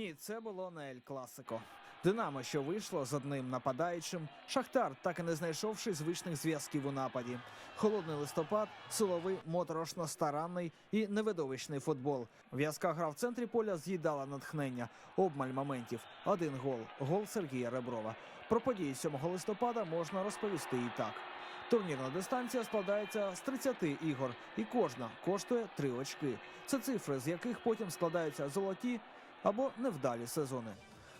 Ні, це було не Ель Класико. Динамо, що вийшло з одним нападаючим, Шахтар, так і не знайшовши звичних зв'язків у нападі. Холодний листопад, силовий, моторошно старанний і невидовищний футбол. В'язка гра в центрі поля з'їдала натхнення, обмаль моментів. Один гол гол Сергія Реброва. Про події 7 листопада можна розповісти і так. Турнірна дистанція складається з 30 ігор, і кожна коштує 3 очки. Це цифри, з яких потім складаються золоті або невдалі сезони.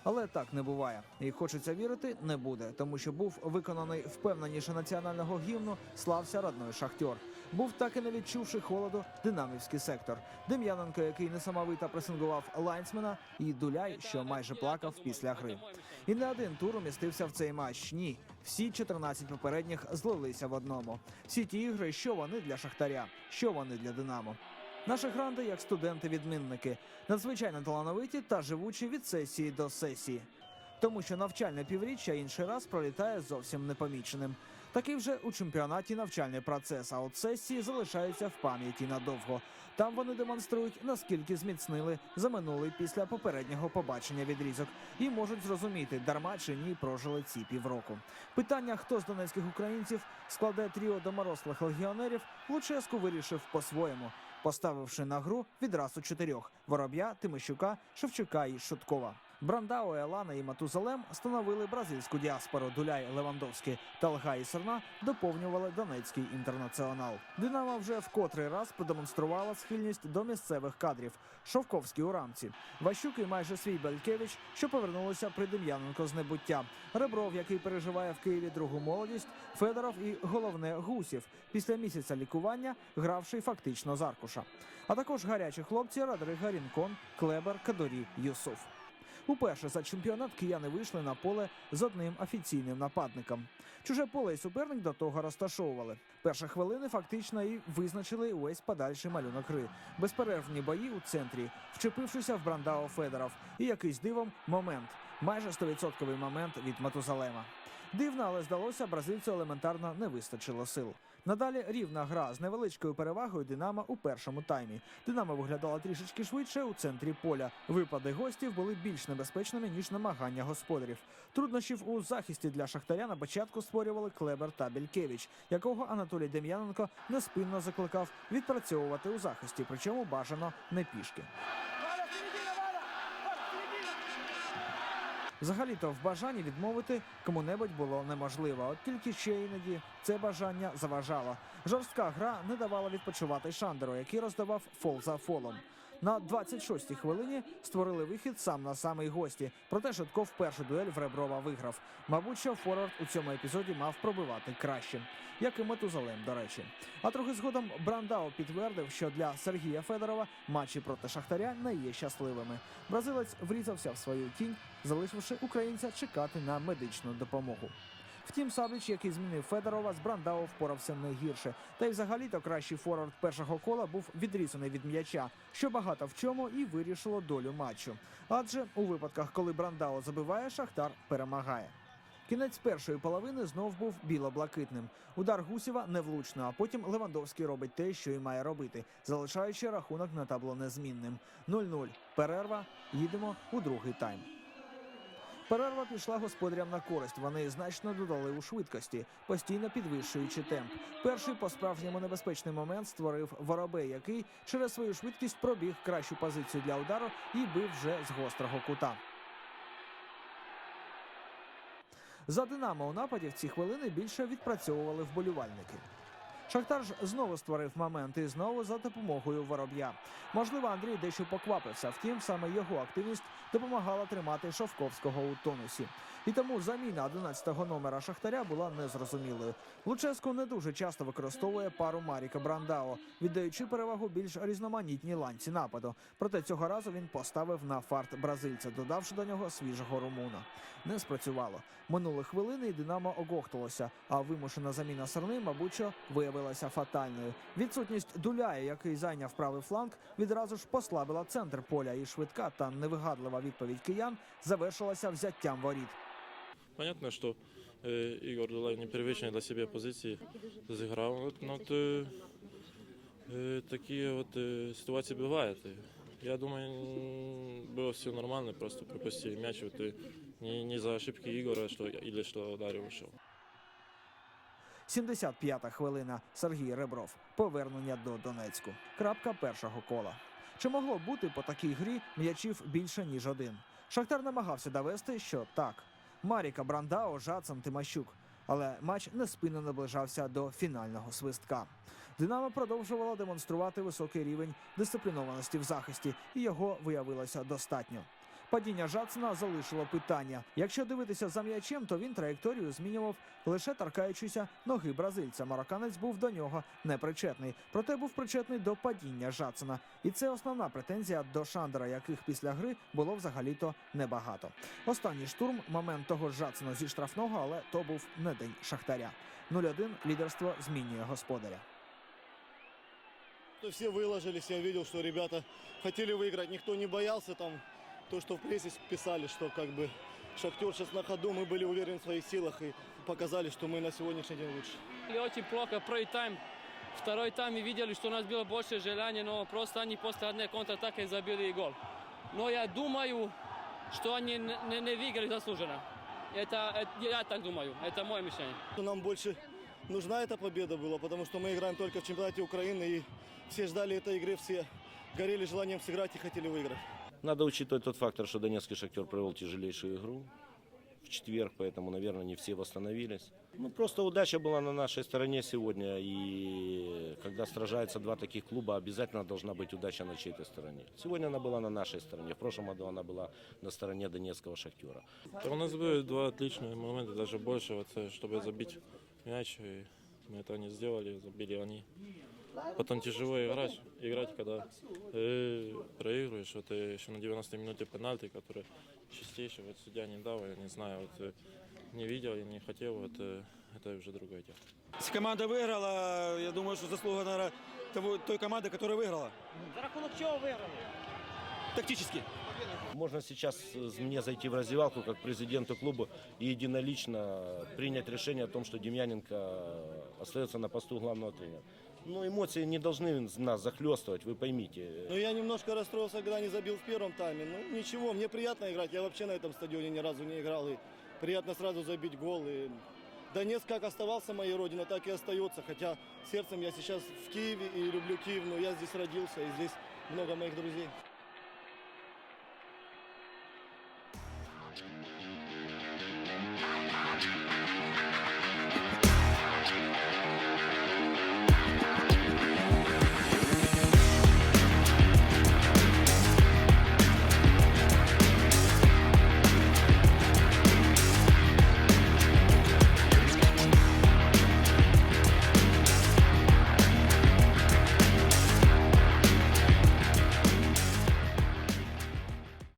Але так не буває, і хочеться вірити, не буде, тому що був виконаний впевненіше національного гімну, слався родной шахтер. Був так і не відчувши холоду динамівський сектор. Дем'яненко, який несамовито пресингував лайнсмена, і Дуляй, що майже плакав після гри. І не один тур умістився в цей матч. Ні, всі 14 попередніх злилися в одному. Всі ті ігри, що вони для шахтаря, що вони для Динамо. Наші гранди як студенти-відмінники, надзвичайно талановиті та живучі від сесії до сесії. Тому що навчальне півріччя інший раз пролітає зовсім непоміченим. Такий вже у чемпіонаті навчальний процес, а от сесії залишаються в пам'яті надовго. Там вони демонструють, наскільки зміцнили за минулий після попереднього побачення відрізок, і можуть зрозуміти, дарма чи ні прожили ці півроку. Питання, хто з донецьких українців складе тріо доморослих легіонерів, Луческу вирішив по-своєму, поставивши на гру відразу чотирьох: Вороб'я, Тимощука, Шевчука і Шуткова. Брандао, Елана і Матузалем становили бразильську діаспору Дуляй Левандовський та Лга і Серна доповнювали Донецький інтернаціонал. Динамо вже в котрий раз продемонструвала схильність до місцевих кадрів. Шовковський у рамці, Ващук і майже свій Белькевич, що повернулися при Дем'яненко з небуття. Ребров, який переживає в Києві другу молодість, Федоров і головне Гусів після місяця лікування, гравший фактично з аркуша. А також гарячі хлопці Радрига Рінкон, Клебер, Кадорі, Юсуф. Уперше за чемпіонат кияни вийшли на поле з одним офіційним нападником. Чуже поле і суперник до того розташовували. Перші хвилини фактично і визначили увесь подальший малюнок гри. Безперервні бої у центрі, вчепившися в Брандао Федоров. І якийсь дивом момент. Майже 100% момент від Матузалема. Дивно, але здалося, бразильцю елементарно не вистачило сил. Надалі рівна гра з невеличкою перевагою Динамо у першому таймі. Динамо виглядало трішечки швидше у центрі поля. Випади гостів були більш небезпечними ніж намагання господарів. Труднощів у захисті для шахтаря на початку створювали Клебер та Белькевич, якого Анатолій Дем'яненко неспинно закликав відпрацьовувати у захисті, причому бажано не пішки. Взагалі-то в бажанні відмовити кому-небудь було неможливо. От тільки ще іноді це бажання заважало. Жорстка гра не давала відпочивати Шандеру, який роздавав фол за фолом. На 26-й хвилині створили вихід сам на самий гості. Проте Шитков першу дуель в Реброва виграв. Мабуть, що Форвард у цьому епізоді мав пробивати краще, як і Метузалем, до речі. А трохи згодом Брандау підтвердив, що для Сергія Федорова матчі проти Шахтаря не є щасливими. Бразилець врізався в свою тінь, залишивши українця чекати на медичну допомогу. Втім, Сабліч, який змінив Федорова, з Брандау впорався не гірше. Та й взагалі-то кращий форвард першого кола був відрізаний від м'яча, що багато в чому і вирішило долю матчу. Адже у випадках, коли Брандау забиває, Шахтар перемагає. Кінець першої половини знов був біло-блакитним. Удар Гусєва невлучно, а потім Левандовський робить те, що й має робити, залишаючи рахунок на табло незмінним. 0-0. Перерва. Їдемо у другий тайм. Перерва пішла господарям на користь. Вони значно додали у швидкості, постійно підвищуючи темп. Перший по справжньому небезпечний момент створив Воробей, який через свою швидкість пробіг кращу позицію для удару і бив вже з гострого кута. За Динамо у нападі в ці хвилини більше відпрацьовували вболівальники. Шахтар ж знову створив момент і знову за допомогою вороб'я. Можливо, Андрій дещо поквапився, втім, саме його активність допомагала тримати Шовковського у тонусі. І тому заміна 11-го номера Шахтаря була незрозумілою. Луческо не дуже часто використовує пару Маріка Брандао, віддаючи перевагу більш різноманітній ланці нападу. Проте цього разу він поставив на фарт бразильця, додавши до нього свіжого румуна. Не спрацювало. Минули хвилини, і Динамо огохталося, а вимушена заміна Серни, мабуть, що виявилася фатальною. Відсутність Дуляя, який зайняв правий фланг, відразу ж послабила центр поля, і швидка та невигадлива відповідь киян завершилася взяттям воріт. Понятно, что э, Игорь Дулай непривычные для себя позиции разыграл. Вот, но вот, э, э, такие вот э, ситуации бывают. И Я думаю, м, было все нормально, просто пропустили мяч. Вот и не, не за ошибки Игора, что, или что Дарья ушел. 75-та хвилина. Сергій Ребров. Повернення до Донецьку. Крапка першого кола. Чи могло бути по такій грі м'ячів більше ніж один? Шахтар намагався довести, що так. Маріка Брандао, Жацан, Тимащук. Але матч неспинно наближався до фінального свистка. Динамо продовжувало демонструвати високий рівень дисциплінованості в захисті, і його виявилося достатньо. Падіння Жацена залишило питання. Якщо дивитися за м'ячем, то він траєкторію змінював лише торкаючися ноги бразильця. Марокканець був до нього непричетний, проте був причетний до падіння Жацена. І це основна претензія до Шандера, яких після гри було взагалі-то небагато. Останній штурм момент того ж Жацена зі штрафного, але то був не день Шахтаря. 0-1 лідерство змінює господаря. Все выложились, я видел, что ребята хотели выиграть, никто не боялся там. То, что в прессе писали, что как бы Шахтер сейчас на ходу, мы были уверены в своих силах и показали, что мы на сегодняшний день лучше. Играли Очень плохо первый тайм. Второй тайм мы видели, что у нас было больше желания, но просто они после одной контратаки забили и гол. Но я думаю, что они не, не- выиграли заслуженно. Это, это- я так думаю, это мое мишение. Нам больше нужна эта победа была, потому что мы играем только в чемпионате Украины и все ждали этой игры, все горели желанием сыграть и хотели выиграть. Надо учитывать тот фактор, что Донецкий шахтер провел тяжелейшую игру в четверг, поэтому, наверное, не все восстановились. Ну, просто удача была на нашей стороне сегодня, и когда сражаются два таких клуба, обязательно должна быть удача на чьей-то стороне. Сегодня она была на нашей стороне, в прошлом году она была на стороне Донецкого шахтера. Да у нас были два отличные момента, даже больше, вот, э, чтобы забить мяч. И мы это не сделали, забили они. Потом тяжело играть, играть когда э, проигрываешь. Вот э, еще на 90 минуте пенальти, который чистейший, вот судья не дал, я не знаю, вот э, не видел и не хотел, вот э, это уже другое дело. Если команда выиграла, я думаю, что заслуга, наверное, того, той команды, которая выиграла. За рахунок чого виграли? Тактически. Можно сейчас мне зайти в раздевалку как президенту клуба и единолично принять решение о том, что Демьяненко остается на посту главного тренера. Но эмоции не должны нас захлестывать, вы поймите. Но я немножко расстроился, когда не забил в первом тайме. Ну ничего, мне приятно играть. Я вообще на этом стадионе ни разу не играл. И приятно сразу забить гол. И Донецк как оставался моей родиной, так и остается. Хотя сердцем я сейчас в Киеве и люблю Киев, но я здесь родился и здесь много моих друзей.